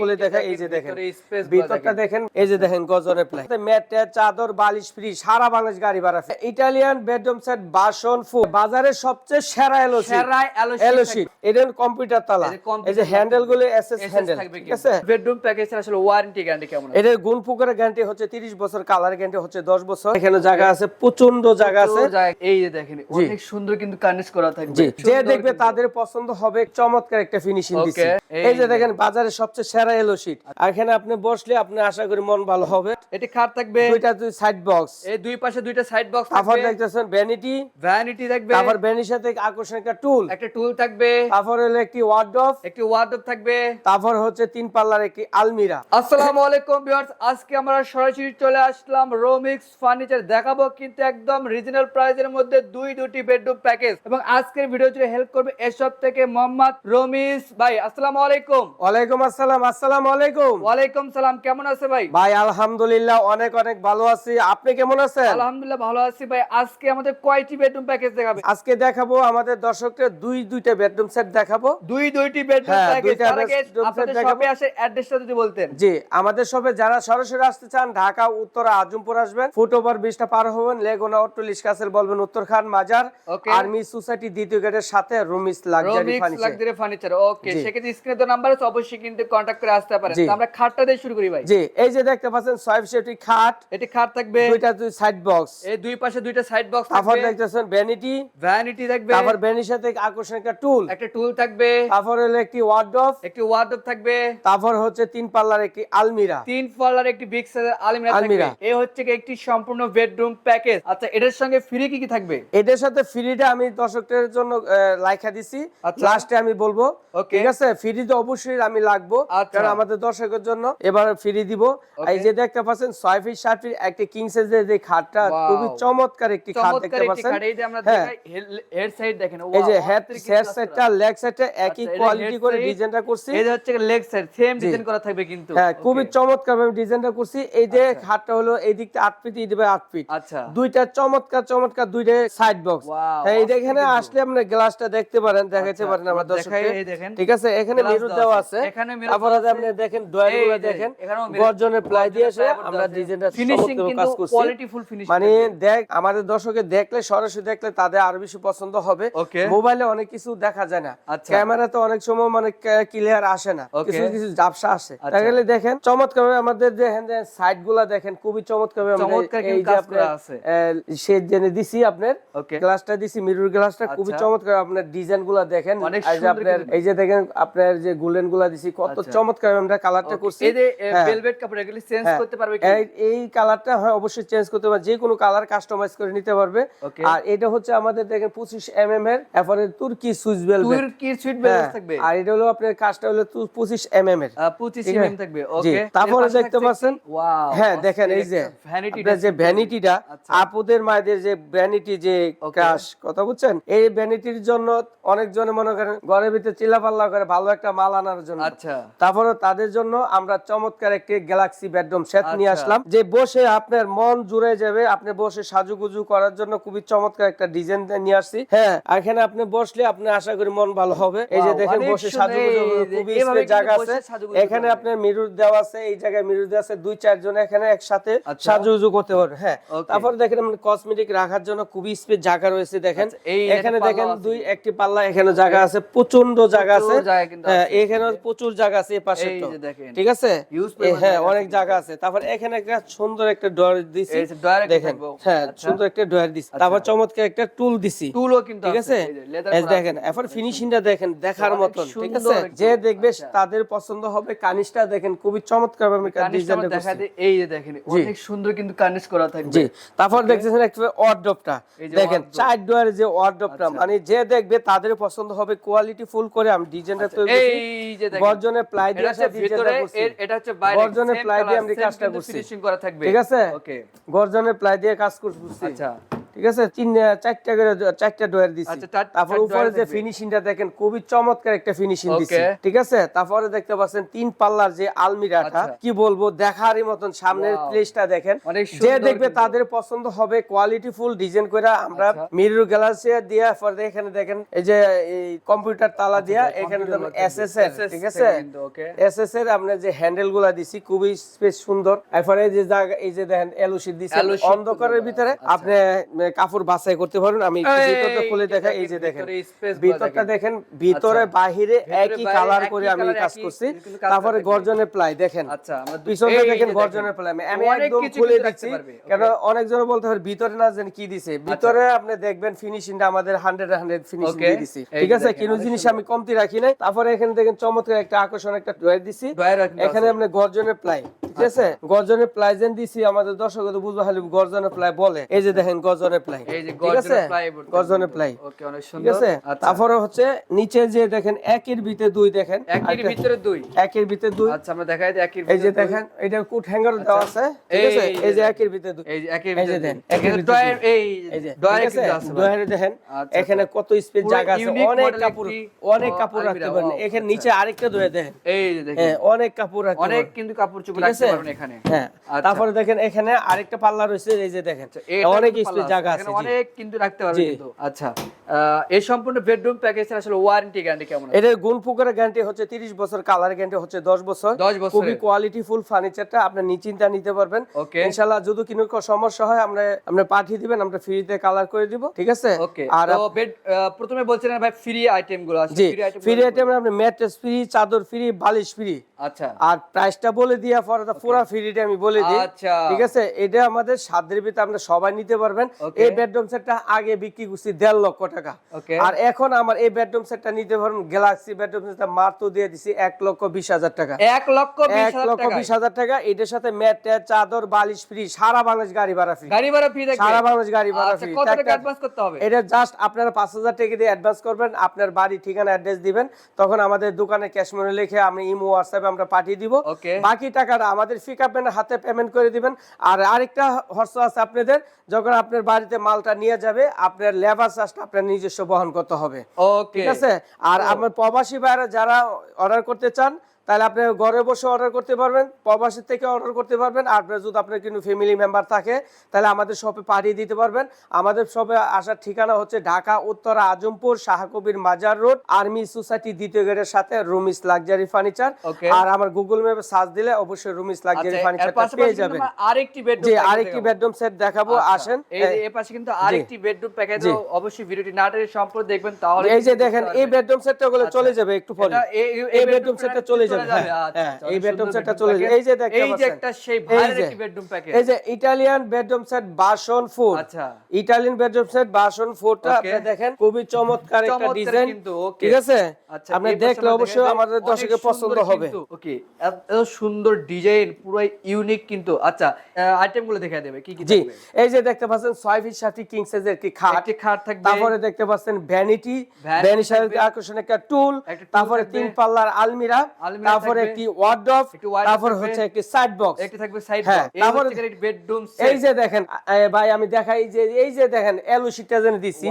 খুলে দেখা এই যে দেখেন। ভিতরটা দেখেন এই যে দেখেন গজনের প্লাই ম্যাট চাদর বালিশ ফ্রি সারা বাংলাদেশ গাড়ি ভাড়া ইটালিয়ান বেডরুম সেট বাসন ফুল বাজারের সবচেয়ে সেরা এলোসি এলোসি এটা কম্পিউটার তালা। এই যে হ্যান্ডেলগুলো এসএস হ্যান্ডেল ঠিক আছে? বেডরুম প্যাকেজ আসলে ওয়ারেন্টি গ্যারান্টি কেমন এটার গুণ পুকুরের গ্যারান্টি হচ্ছে 30 বছর কালার গ্যারান্টি হচ্ছে 10 বছর। এখানে জায়গা আছে প্রচণ্ড জায়গা আছে। এই যে দেখেন অনেক সুন্দর কিন্তু কার্নিশ করা থাকবে। যে দেখবে তাদের পছন্দ হবে চমৎকার একটা ফিনিশিং দিচ্ছে। এই যে। দেখেন বাজারের সবচেয়ে সেরা এলো শীট এখানে আপনি বসলে আপনি আশা করি মন ভালো হবে। এটি খাট থাকবে? দুইটা দুই সাইড বক্স এই দুই পাশে দুইটা সাইড বক্স তারপর দেখতেছেন ভ্যানিটি ভ্যানিটি থাকবে। তারপর ভ্যানির সাথে আকর্ষণ একটা টুল একটা টুল থাকবে। তারপর হলো একটি ওয়ার্ডরোব একটি ওয়ার্ডরোব থাকবে। তারপর হচ্ছে তিন পাল্লার একটি আলমিরা। আসসালামু আলাইকুম ভিউয়ার্স আজকে আমরা সরাসরি চলে আসলাম রোমিক্স ফার্নিচার দেখাবো কিন্তু একদম রিজনাল প্রাইসের মধ্যে দুই দুটি বেডরুম প্যাকেজ এবং আজকের ভিডিও জুড়ে হেল্প করবে এসব থেকে মোহাম্মদ রমিস ভাই। আসসালামু আলাইকুম। ওয়ালাইকুম আসসালাম আসসালামু আলাইকুম। ওয়ালাইকুম সালাম কেমন আছে ভাই? ভাই আলহামদুলিল্লাহ অনেক অনেক ভালো আছি। আপনি কেমন আছেন? আলহামদুলিল্লাহ ভালো আছি ভাই। আজকে আমাদের কয়টি বেডরুম প্যাকেজ দেখাবে? আজকে দেখাবো আমাদের দর্শকদের দুই দুইটা বেডরুম সেট দেখাবো। দুই দুইটি বেডরুম প্যাকেজ দুইটা তার আগে আপনাদের শপে আসে অ্যাড্রেসটা যদি বলতেন। জি আমাদের সবে যারা সরাসরি আসতে চান ঢাকা উত্তর আজমপুর আসবেন। ফুট ওভার ব্রিজটা পার হবেন লেগুনা অট্টলিশ বলবেন উত্তর খান মাজার আর্মি সোসাইটি দ্বিতীয় গেটের সাথে রুমিস রোমিক্স ফার্নিচার ওকে সেক্ষেত্রে স্ক্রিনে তো নাম্বার আছে অবশ্যই কিন্তু কন্ট্যাক্ট করে আসতে পারেন। আমরা খাটটা দিয়ে শুরু করি ভাই। জি এই যে দেখতে পাচ্ছেন সোয়াইফ সেফটি খাট। এটি খাট থাকবে। দুইটা দুই সাইড বক্স এই দুই পাশে দুইটা সাইড বক্স তারপর থাকবে দেখতেছেন ভ্যানিটি ভ্যানিটি থাকবে। তারপর ভ্যানির সাথে আকর্ষণ একটা টুল একটা টুল থাকবে। তারপর হলো একটি ওয়ার্ডরোব একটি ওয়ার্ডরোব থাকবে। তারপর হচ্ছে তিন পাল্লার একটি আলমিরা। তিন ফলার একটি বিগ সাইজের আলমিরা থাকবে। এই হচ্ছে একটি সম্পূর্ণ বেডরুম প্যাকেজ আচ্ছা এটার সঙ্গে ফ্রি কি কি থাকবে? এটার সাথে ফ্রিটা আমি দর্শকদের জন্য লাইখা দিছি। আচ্ছা। লাস্টে আমি বলব. ঠিক আছে? ফ্রি তো অবশ্যই আমি আচ্ছা। কারণ আমাদের দর্শকের জন্য এবার ফ্রি দিব। এই যে দেখতে পাচ্ছেন ছয় ফিট সাত ফিট একটা কিং সাইজের যে খাটটা খুবই চমৎকার একটি খাট দেখতে পাচ্ছেন। এই যে আমরা দেখাই হেড সাইড দেখেন এই যে হেড। সেটটা লেগ সেটটা একই আচ্ছা, কোয়ালিটি করে ডিজাইনটা করছি। এই যে হচ্ছে লেগ সাইড সেম ডিজাইন করা থাকবে কিন্তু। হ্যাঁ খুবই চমৎকার ভাবে ডিজাইনটা করছি। এই যে খাটটা হলো এই দিকটা আট ফিট এই দিকে আট ফিট আচ্ছা। দুইটা চমৎকার চমৎকার দুইটা সাইড বক্স হ্যাঁ এই যে এখানে আসলে আপনি গ্লাসটা দেখতে পারেন দেখাতে আচ্ছা, পারেন আমার দেখেন। ঠিক আছে এখানে মিরর দেওয়া আছে। এখানে আপনি দেখেন দেখেন গর্জনের প্লাই আমরা ডিজাইনটা কিন্তু মানে দেখ আমাদের দর্শকে দেখলে সরাসরি দেখলে তাদের আরও বেশি পছন্দ হবে। মোবাইলে অনেক কিছু দেখা যায় না। আচ্ছা। ক্যামেরাতে অনেক সময় মানে ক্লিয়ার আসে না। কিছু কিছু ঝাপসা আসে। আচ্ছা। তাহলে দেখেন চমৎকার আমাদের দেখেন যে সাইডগুলা দেখেন খুবই চমৎকার ভাবে আমরা এই যে আপনার আছে। জেনে দিছি আপনার গ্লাসটা দিছি মিরর গ্লাসটা খুবই আচ্ছা। চমৎকার আপনার ডিজাইনগুলা দেখেন। এই যে আপনার এই যে দেখেন আপনার যে গোল্ডেনগুলা দিছি কত আচ্ছা। চমৎকার আমরা কালারটা করছি। এই যে হ্যাঁ। ভেলভেট কাপড় এগুলি চেঞ্জ হ্যাঁ। করতে পারবে কি? এই- কালারটা হয় অবশ্যই চেঞ্জ করতে পারবে যে কোনো কালার কাস্টমাইজ করে নিতে পারবে। আর এটা হচ্ছে আমাদের দেখেন পঁচিশ এম এম এর এরপরে তুর্কি সুইচ বেল তুর্কি সুইট বেলাস থাকবে। আর এটা হলো আপনার কাজটা হলো পঁচিশ এম এম এর। 25 ঠিক আছে? এমএম থাকবে। ওকে তারপরে দেখতে পাচ্ছেন ওয়াও হ্যাঁ দেখেন এই যে ভ্যানিটি আপনার যে ভ্যানিটিটা আচ্ছা। আপুদের মায়েদের যে ভ্যানিটি যে. ক্রাশ কথা বুঝছেন? এই ভ্যানিটির জন্য অনেকজন মনে করেন ঘরের ভিতরে চিল্লাপাল্লা করে ভালো একটা মাল আনার জন্য। আচ্ছা। তারপরে তাদের জন্য আমরা চমৎকার একটি গ্যালাক্সি বেডরুম সেট নিয়ে আচ্ছা। আসলাম যে বসে আপনার মন জুড়ে যাবে আপনি বসে সাজুগুজু করার জন্য খুবই চমৎকার একটা ডিজাইন নিয়ে আসছি। হ্যাঁ এখানে আপনি বসলে আপনি আশা করি মন ভালো হবে। এই যে দেখেন বসে। সাজুগুজু খুবই জায়গা আছে। এখানে আপনার মিরর দেওয়া আছে এই জায়গায় মিরর দেওয়া আছে দুই চারজন এখানে একসাথে আচ্ছা। সাজুগুজু করতে পারবে। হ্যাঁ তারপর দেখেন কসমেটিক রাখার জন্য খুবই স্পেস জায়গা রয়েছে দেখেন। এখানে দেখেন দুই একটি পাল্লা এখানে জায়গা আছে প্রচণ্ড জায়গা আছে। হ্যাঁ আছে। এখানে প্রচুর জায়গা আছে এই পাশে তো। ঠিক আছে? হ্যাঁ অনেক জায়গা আছে। তারপর এখানে একটা সুন্দর একটা ডয়ার দিছি। দেখেন। হ্যাঁ আচ্ছা। সুন্দর একটা ডয়ার দিছি। তারপর চমৎকার একটা টুল দিছি। টুলও কিন্তু ঠিক আছে। দেখেন এখন ফিনিশিংটা দেখেন দেখার মতন। ঠিক আছে? যে দেখবে আচ্ছা। তাদের পছন্দ হবে কানিসটা দেখেন খুবই চমৎকার ভাবে ডিজাইনটা আমরা দেখা করছি। এই যে দেখেন অনেক সুন্দর কিন্তু কার্নিশ করা থাকবে। জি। তারপর দেখতেছেন একটা ওয়ার্ডরোবটা দেখেন চার ডোয়ারের যে ওয়ার্ডরোবটা আচ্ছা। মানে যে দেখবে তাদের পছন্দ হবে কোয়ালিটি ফুল করে আমি ডিজাইনটা তৈরি এই যে দেখেন গর্জনের প্লাই দিয়ে হচ্ছে ভিতরে এটা হচ্ছে বাইরে গর্জনের প্লাই দিয়ে আমরা কাজটা করছি। finishing করা থাকবে। ঠিক আছে? ওকে গর্জনের প্লাই দিয়ে কাজ করছি আচ্ছা। ঠিক আছে? তিন চারটা করে চারটা ডয়ার দিছি। আচ্ছা, তারপর উপরে যে ফিনিশিংটা দেখেন খুবই চমৎকার একটা ফিনিশিং দিছি। ঠিক আছে? তারপরে দেখতে পাচ্ছেন তিন পাল্লার যে আলমিরাটা আচ্ছা। কি বলব দেখারই মতন সামনের প্লেসটা দেখেন। যে দেখবে তাদের পছন্দ হবে কোয়ালিটি ফুল ডিজাইন করে আমরা আচ্ছা। মিরর গ্লাসে দিয়ে পরে এখানে দেখেন এই যে কম্পিউটার তালা দিয়া এখানে এসএস এর ঠিক আছে। এসএস এর আমরা যে হ্যান্ডেলগুলা দিছি খুবই স্পেস সুন্দর। এরপরে এই যে জায়গা এই যে দেখেন এলুশি দিছি। অন্ধকারের ভিতরে আচ্ছা। আপনি উম, কাপড় বাছাই করতে পারেন। আমি ভিতরটা খুলে যে দেখাই এই যে দেখেন। ভিতরটা দেখেন। ভিতরে আচ্ছা। বাহিরে একই কালার করে আমি কাজ করছি। তারপরে গর্জনের প্লাই দেখেন। আচ্ছা আমরা পিছনে দেখেন। গর্জনের প্লাই। আমি একদম খুলে দিচ্ছি? কারণ অনেকজনে বলতে পারে ভিতরে না জানি কি দিছে? ভিতরে আপনি দেখবেন ফিনিশিংটা আমাদের 100 100 ফিনিশিং দিয়ে দিছি। ঠিক আছে? কোনো জিনিস আমি কমতি রাখি নাই। তারপরে এখানে দেখেন চমৎকার একটা আকর্ষণ একটা ড্রয়ার দিছি। এখানে। আপনি গর্জনের প্লাই। ঠিক আছে? গর্জনের প্লাই যেন দিছি আমাদের দর্শক তো বুঝব খালি গর্জনের প্লাই বলে। এই যে দেখেন গর্জনের প্লাই। এই যে গর্জনের আছে? গর্জনের প্লাই। Okay, অনেক ঠিক আছে? আচ্ছা। তারপরে হচ্ছে নিচে যে দেখেন একের ভিতরে দুই দেখেন। একের ভিতরে দুই। একের ভিতরে দুই। আচ্ছা আমরা দেখাই একের এই যে দেখেন এটা কুট হ্যাঙ্গার দেওয়া আছে। ঠিক আছে? এই যে একের ভিতরে দুই। এই যে একের ভিতরে দেন একের এখানে ভিতরে ড্রয়ার দুই। এই এই যে ড্রয়ার আছে কিন্তু আছে? ভাই। ডয়ারে দেখেন আচ্ছা, এখানে আচ্ছা। কত স্পেস জায়গা আছে। অনেক কাপড় অনেক কাপড় রাখতে পারেন। এখানে। নিচে আরেকটা ধরে দেখেন। এই যে দেখেন। হ্যাঁ অনেক কাপড় রাখতে অনেক কিন্তু কাপড় চোপড় রাখতে আছে? পারবেন এখানে। হ্যাঁ। তারপরে দেখেন এখানে আরেকটা পাল্লা রয়েছে এই যে দেখেন। অনেক স্পেস পাল্লা জায়গা আছে অনেক কিন্তু রাখতে পারবে কিন্তু। আচ্ছা। এই সম্পূর্ণ বেডরুম প্যাকেজের আসলে ওয়ারেন্টি গ্যারান্টি কেমন গুণ গ্যারান্টি হচ্ছে 30 বছর কালার গ্যারান্টি হচ্ছে 10 বছর। 10 বছরের। খুবই কোয়ালিটি ফুল ফার্নিচারটা আপনি নিশ্চিন্তা নিতে পারবেন। ইনশাআল্লাহ যদি কোনো কোনো সমস্যা হয় আমরা আমরা পাঠিয়ে দিবেন আমরা ফ্রিতে কালার করে দিব ঠিক আছে? আর বেড প্রথমে বলছিলেন ভাই ফ্রি আইটেমগুলো আছে ফ্রি আইটেম ফ্রি আইটেম আপনি ম্যাট্রেস ফ্রি চাদর ফ্রি বালিশ ফ্রি আচ্ছা। আর প্রাইসটা বলে দিয়া পরে পুরো ফ্রিটা আমি বলে দিই। আচ্ছা। ঠিক আছে? এটা আমাদের সাধ্যের ভিতরে আমরা সবাই নিতে পারবেন। এই বেডরুম সেটটা আগে বিক্রি করছি দেড় লক্ষ টাকা। Okay. আর এখন আমার এই বেডরুম সেটটা নিতে গ্যালাক্সি বেডরুম সেটটা মাত্র দিয়ে দিছি এক লক্ষ বিশ হাজার টাকা। এক লক্ষ এক লক্ষ বিশ হাজার টাকা এটার সাথে ম্যাট চাদর বালিশ ফ্রি সারা বাংলাদেশ গাড়ি ভাড়া ফ্রি গাড়ি ভাড়া ফ্রি সারা বাংলাদেশ গাড়ি ভাড়া আচ্ছা ফ্রি টাকা করতে হবে? এটা জাস্ট আপনারা পাঁচ হাজার টাকা দিয়ে অ্যাডভান্স করবেন আপনার বাড়ি ঠিকানা অ্যাড্রেস দিবেন তখন আমাদের দোকানে ক্যাশ মনে লিখে আমি ইমো হোয়াটসঅ্যাপে আমরা পাঠিয়ে দিব। বাকি টাকাটা আমাদের পিক হাতে পেমেন্ট করে দিবেন। আর আরেকটা হর্ষ আছে আপনাদের যখন আপনার বাড়িতে মালটা নিয়ে যাবে আপনার লেবার চার্জটা আপনার নিজস্ব বহন করতে হবে। ঠিক আছে? আর আমার প্রবাসী ভাইরা যারা অর্ডার করতে চান তাহলে আপনি ঘরে বসে অর্ডার করতে পারবেন প্রবাসী থেকে অর্ডার করতে পারবেন আর যদি আপনার কিন্তু ফ্যামিলি মেম্বার থাকে তাহলে আমাদের শপে পাঠিয়ে দিতে পারবেন। আমাদের শপে আসার ঠিকানা হচ্ছে ঢাকা উত্তরা আজমপুর শাহকবির মাজার রোড আর্মি সোসাইটি দ্বিতীয় গেটের সাথে রুমিস লাক্সারি ফার্নিচার আর আমার গুগল ম্যাপে সার্চ দিলে অবশ্যই রুমিস লাক্সারি আচ্ছা এর ফার্নিচারটা পাশাপাশি পেয়ে যাবেন। আরেকটি বেডরুম যে আরেকটি বেডরুম সেট দেখাবো আসেন। এই পাশে কিন্তু আরেকটি বেডরুম প্যাকেজ অবশ্যই ভিডিওটি না সম্পূর্ণ দেখবেন তাহলে এই যে দেখেন এই বেডরুম সেটটা গুলো আচ্ছা। চলে যাবে একটু পরে এই- বেডরুম সেটটা চলে চলে যাবে। হ্যাঁ, আচ্ছা, হ্যাঁ, আচ্ছা, এই বেডরুম সেটটা চলে যাবে। এই যে দেখতে এই যে একটা সেই এই একটি বেডরুম প্যাকেজ এই যে ইটালিয়ান বেডরুম সেট বাসন ফুড আচ্ছা। ইটালিয়ান বেডরুম সেট বাসন ফুডটা আপনি দেখেন খুবই চমৎকার একটা ডিজাইন ঠিক আছে? আচ্ছা আপনি দেখলে অবশ্যই আমাদের দর্শকের পছন্দ হবে। ওকে এত এত সুন্দর ডিজাইন পুরো ইউনিক কিন্তু। আচ্ছা আইটেমগুলো দেখা দেবে কি কি জি এই যে দেখতে পাচ্ছেন ফিট কিং সাইজের একটি খাট। একটি খাট থাকবে। তারপরে দেখতে পাচ্ছেন ভ্যানিটি ভ্যানিটি আকর্ষণ একটা টুল তারপরে তিন পাল্লার আলমিরা তারপরে একটি ওয়ার্ডরোব তারপরে। হচ্ছে একটি সাইড বক্স একটি থাকবে সাইড এই তারপরে- বেডরুম এই যে দেখেন ভাই আমি দেখাই যে এই যে দেখেন এলো শীটটা যেন দিছি।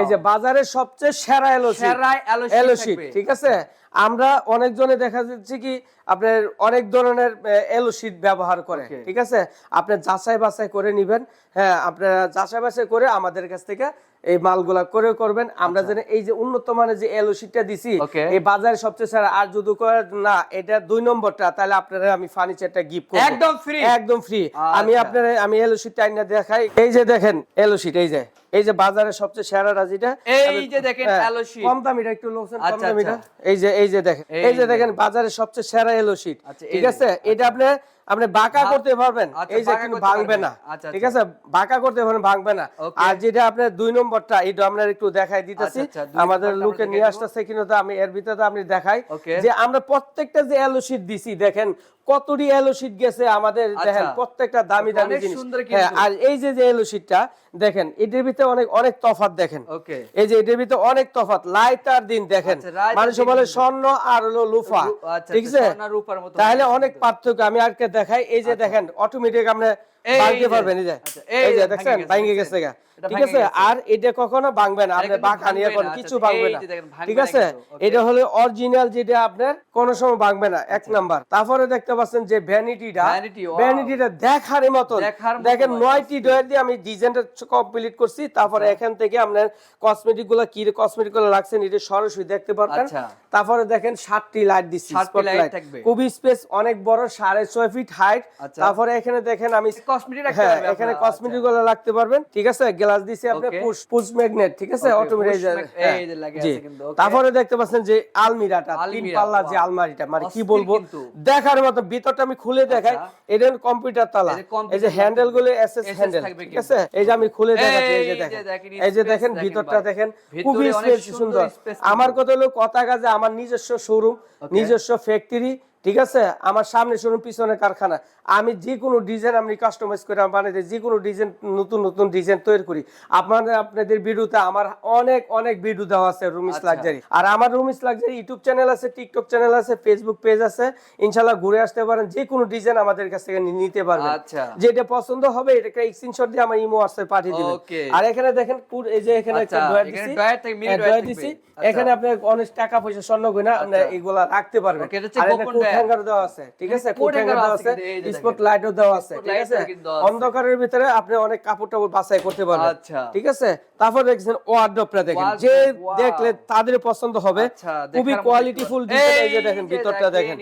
এই যে বাজারের সবচেয়ে সেরা এলো সেরা yellow এলো শীট ঠিক আছে? আমরা অনেকজনে দেখা যাচ্ছে কি আপনার অনেক ধরনের এলো শিট ব্যবহার করে ঠিক আছে? আপনি যাচাই বাছাই করে নিবেন। হ্যাঁ আপনারা যাচাই বাছাই করে আমাদের কাছ থেকে এই মালগুলা করে করবেন। আমরা যেন এই যে উন্নত মানের যে এলো শিটটা দিছি আচ্ছা। এই বাজারে সবচেয়ে সেরা। আর যদি না এটা দুই নম্বরটা তাহলে আপনারা আমি ফার্নিচারটা গিফট করব। একদম ফ্রি একদম ফ্রি আমি আচ্ছা। আপনার আমি এলো টাইনা দেখাই। এই যে দেখেন এলো শিট এই যে। এই যে বাজারে সবচেয়ে সেরা রাজিটা এই যে দেখেন yellow কম কম দামিটা একটু লোকসান কম দাম দামিটা আচ্ছা। এই যে এই যে দেখেন এই যে দেখেন বাজারে সবচেয়ে সেরা এলো শিট আচ্ছা, ঠিক আছে? এটা আপনি আপনি বাঁকা করতে পারবেন। আচ্ছা, এই যে কিন্তু ভাঙবে না। আচ্ছা, ঠিক আচ্ছা। আছে? বাঁকা করতে পারবেন ভাঙবে না। আর যেটা আপনার দুই নম্বরটা এটা আমরা একটু দেখাই দিতেছি। আমাদের লোকে নিয়ে। আসতেছে কিন্তু আমি এর ভিতরে আমি দেখাই। যে আমরা প্রত্যেকটা যে এলো শিট দিছি দেখেন কতটি এলো শিট গেছে আমাদের দেখেন। প্রত্যেকটা দামি দামি জিনিস। হ্যাঁ। আর এই যে যে এলো শিটটা দেখেন এটার ভিতরে অনেক অনেক তফাত দেখেন। এই যে এটার ভিতরে অনেক তফাত লাইট আর দিন দেখেন। মানুষ বলে স্বর্ণ আর হলো লুফা। ঠিক আছে? তাহলে অনেক পার্থক্য। আমি আজকে দেখাই এই যে দেখেন অটোমেটিক এই ভাঙতে পারবেন এই যে। আচ্ছা, এই যে দেখছেন? ভাঙে গেছে ঠিক আছে? আর এটা কখনো ভাঙবে না। আপনি কিন্তু বাঁকা কোন কিছু আচ্ছা, ভাঙবে না। যে দেখেন, ভাঙবে ঠিক আছে? এটা হলো অরিজিনাল যেটা আপনার কোন সময় ভাঙবে না। এক নাম্বার। তারপরে দেখতে পাচ্ছেন যে ভ্যানিটিটা ভ্যানিটিটা দেখার মতো দেখেন নয়টি ডয়ার দিয়ে আমি ডিজাইনটা কমপ্লিট করছি। তারপরে আচ্ছা। এখান থেকে আপনার কসমেটিকগুলো কি কসমেটিকগুলো রাখছেন এটা সরাসরি দেখতে পারবেন। তারপরে দেখেন সাতটি লাইট দিচ্ছি। খুবই স্পেস অনেক বড় সাড়ে ছয় ফিট হাইট। তারপরে এখানে দেখেন আমি Cosmetic রাখতে হ্যাঁ পারবে এখানে কসমেটিকগুলো রাখতে পারবেন ঠিক আছে? গ্লাস আপনি পুশ পুশ ম্যাগনেট ঠিক আছে? অটোমেটিক এই যে লাগে আছে কিন্তু, তারপরে দেখতে পাচ্ছেন যে আলমিরাটা তিন পাল্লা যে আলমারিটা মানে কি বলব? দেখার মতো ভিতরটা আমি খুলে দেখাই আচ্ছা। এটা কম্পিউটার তালা। এই যে হ্যান্ডেলগুলো এসএস হ্যান্ডেল ঠিক আছে? এই যে আমি খুলে দেখাচ্ছি এই যে দেখেন। এই যে দেখেন ভিতরটা দেখেন খুবই সুন্দর আমার কথা হলো কথা কাজে আমার নিজস্ব শোরুম নিজস্ব ফ্যাক্টরি ঠিক আছে? আমার সামনে শোরুম পিছনে কারখানা। আমি যে কোনো ডিজাইন আমি কাস্টমাইজ করে দিই যে কোনো ডিজাইন নতুন নতুন ডিজাইন তৈরি করি। আপনাদের আপনাদের ভিডিওতে আমার অনেক অনেক ভিডিও দেওয়া আছে রুমিস আচ্ছা। লাক্সারি আর আমার রুমিস লাক্সারি ইউটিউব চ্যানেল আছে টিকটক চ্যানেল আছে ফেসবুক পেজ আছে। ইনশাল্লাহ ঘুরে আসতে পারেন যে কোনো ডিজাইন আমাদের কাছ থেকে নিতে পারবেন। আচ্ছা। যেটা পছন্দ হবে এটাকে স্ক্রিনশট দিয়ে আমার ইমো হোয়াটসঅ্যাপে পাঠিয়ে দিবেন। আর এখানে দেখেন এই যে এখানে একটা আচ্ছা, ডয়ার দিছি। ডয়ার থেকে হ্যাঁ, ডয়ার ডয়ার দিছি। আচ্ছা। এখানে আপনি অনেক টাকা পয়সা স্বর্ণ গয়না আচ্ছা। এগুলা রাখতে পারবেন। হ্যাঙ্গার দেওয়া আছে ঠিক আছে? এখানে কোট হ্যাঙ্গার দেওয়া আছে আছে স্পট লাইটও দেওয়া আছে ঠিক আছে? অন্ধকারের ভিতরে আপনি অনেক কাপড় টাপড় বাছাই করতে পারবেন আচ্ছা। ঠিক আছে? তারপর দেখছেন ওয়ার্ডরোবটা দেখেন যে দেখলে তাদের পছন্দ হবে আচ্ছা, খুবই দেখার মতো কোয়ালিটিফুল এই যে দেখেন ভিতরটা দেখেন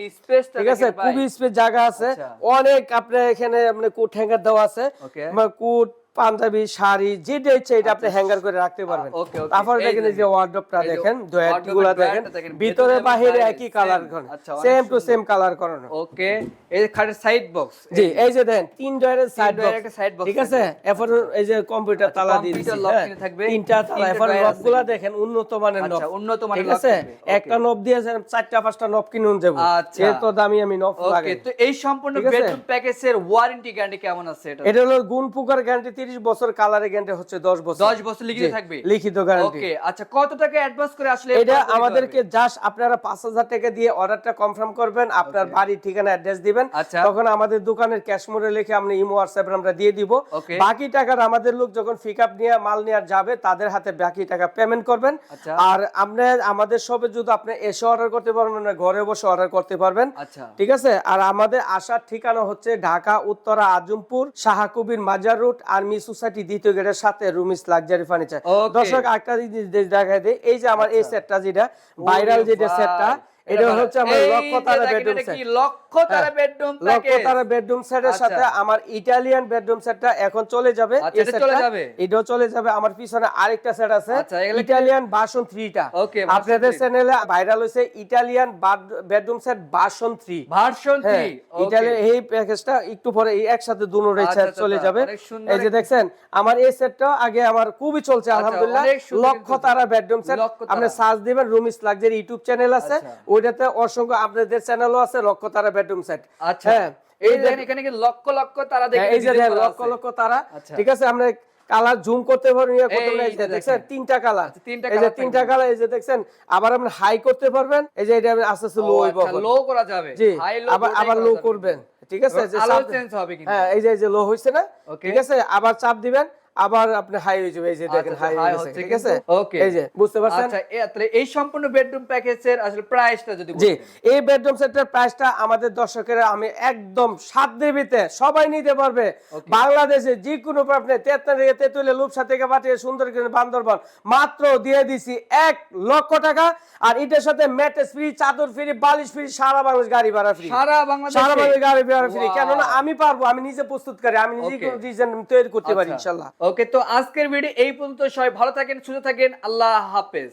ঠিক আছে? খুবই স্পেস জায়গা আছে আচ্ছা। অনেক আপনার এখানে আপনি কোট হ্যাঙ্গার দেওয়া আছে. আমার কোট পাঞ্জাবি শাড়ি যেটা ইচ্ছে এটা আপনি হ্যাঙ্গার করে রাখতে পারবেন। আচ্ছা। তারপর দেখেন যে। ওয়ার্ডরোবটা দেখেন wardrobe দেখেন ভিতরে বাহিরে বাইরে একই কালার করেন। আচ্ছা, সেম টু সেম কালার করানো। ওকে এই খাটের সাইড বক্স জি এই যে দেখেন তিন ডয়ারের সাইড ডয়ারের একটা side box ঠিক আছে? এরপর এই যে কম্পিউটার তালা দিয়ে lock হ্যাঁ। থাকবে, তিনটা তালা এরপর কিন্তু। দেখেন উন্নত মানের নব আচ্ছা, উন্নত মানের ঠিক আছে? একটা নব দিয়েছেন চারটা পাঁচটা নব কিনুন যাব আচ্ছা। এর তো দামি আমি নব ওকে তো এই সম্পূর্ণ বেডরুম প্যাকেজের ওয়ারেন্টি গ্যারান্টি কেমন আছে এটা? এটা হলো গুণ পুকার গ্যারান্টি 30 বছর কালারের গ্যারান্টি হচ্ছে 10 বছর। 10 বছর লিখিত থাকবে? লিখিত গ্যারান্টি ওকে আচ্ছা কত টাকা অ্যাডভান্স করে আসলে এটা আমাদেরকে জাস্ট আপনারা পাঁচ হাজার টাকা দিয়ে অর্ডারটা কনফার্ম করবেন আপনার. বাড়ির ঠিকানা অ্যাড্রেস দিবেন। আচ্ছা। তখন আমাদের দোকানের ক্যাশ মোড়ে লিখে আমরা ইমো হোয়াটসঅ্যাপে আমরা দিয়ে দিব। বাকি টাকার আমাদের লোক যখন পিক আপ নিয়ে মাল নিয়ে যাবে তাদের হাতে বাকি টাকা পেমেন্ট করবেন। আচ্ছা। আর আপনি আমাদের শপে যদি আপনি এসে অর্ডার করতে পারবেন না ঘরে বসে অর্ডার করতে পারবেন। আচ্ছা। ঠিক আছে? আর আমাদের আসার ঠিকানা হচ্ছে ঢাকা উত্তরা আজমপুর শাহাকুবির মাজার রুট আর্মি সোসাইটি দ্বিতীয় গেটের সাথে রুমিস লাক্সারি ফার্নিচার. দর্শক একটা জিনিস দেখাই দিই এই যে আমার এই আচ্ছা। সেটটা যেটা ভাইরাল যেটা সেটটা এটা হচ্ছে আমার লক্ষ্য লক্ষ তারা বেডরুম সেট লক্ষ তারা বেডরুম লক্ষ তারা বেডরুম সেটের আচ্ছা। সাথে আমার ইটালিয়ান বেডরুম সেটটা এখন চলে যাবে। আচ্ছা, এটা চলে যাবে? এটাও চলে যাবে। আমার পিছনে আরেকটা সেট আছে। আচ্ছা, ইটালিয়ান বাসন Okay, বাসন আপনাদের চ্যানেলে ভাইরাল হয়েছে ইটালিয়ান বেডরুম সেট বাসন থ্রি ভার্সন হ্যাঁ 3 ইটালিয়ান এই প্যাকেজটা একটু পরে একসাথে দুটো আচ্ছা, আচ্ছা, চলে আচ্ছা, যাবে। এই যে দেখছেন আমার এই সেটটা আগে আমার খুবই চলছে আলহামদুলিল্লাহ। লক্ষ তারা বেডরুম সেট। আপনি সার্চ দিবেন রুমিস লাক্সারি ইউটিউব চ্যানেল আছে। আচ্ছা। ওইটাতে অসংখ্য আপনাদের চ্যানেলও আছে লক্ষ তারা বেডরুম সেট আচ্ছা। হ্যাঁ এই দেখেন এখানে কি লক্ষ লক্ষ তারা দেখেন হ্যাঁ, এই যে দেখেন লক্ষ লক্ষ তারা। আচ্ছা। ঠিক আছে আমরা কালার জুম করতে পারবেন ইয়ে করতে পারবেন এই যে দেখছেন দেখেন। তিনটা কালার। আচ্ছা, তিনটা এই যে তিনটা কালার এই যে দেখছেন আবার আপনি হাই করতে পারবেন। এই যে এটা আস্তে আস্তে লো হইব লো করা যাবে। হাই লো আবার আবার লো করবেন। ঠিক আছে যে আলো চেঞ্জ হবে কিন্তু। হ্যাঁ এই যে এই যে লো হইছে না। ঠিক আছে আবার চাপ দিবেন। আবার আপনি হাই হয়ে যাবে এই যে দেখেন আচ্ছা, হাই ঠিক আছে। Okay. এই যে বুঝতে পারছেন? আচ্ছা তাহলে এই সম্পূর্ণ বেডরুম প্যাকেজের আসলে প্রাইসটা যদি জি এই বেডরুম সেটের প্রাইসটা আমাদের দর্শকেরা আমি একদম সবাই নিতে পারবে। বাংলাদেশে যে কোনো আপনি তেতনা থেকে তেতুলে লুপসা থেকে পাঠিয়ে সুন্দর বান্দরবান। মাত্র দিয়ে দিছি এক লক্ষ টাকা আর এটার সাথে ম্যাট্রেস ফ্রি চাদর ফ্রি বালিশ ফ্রি সারা বাংলাদেশ গাড়ি ভাড়া ফ্রি সারা বাংলাদেশে? সারা বাংলাদেশ গাড়ি ভাড়া ফ্রি কেননা আমি পারব আমি নিজে প্রস্তুত করি আমি নিজে ডিজাইন তৈরি করতে পারি আচ্ছা। ওকে তো আজকের ভিডিও এই পর্যন্ত। সবাই ভালো থাকেন সুস্থ থাকেন। আল্লাহ হাফেজ।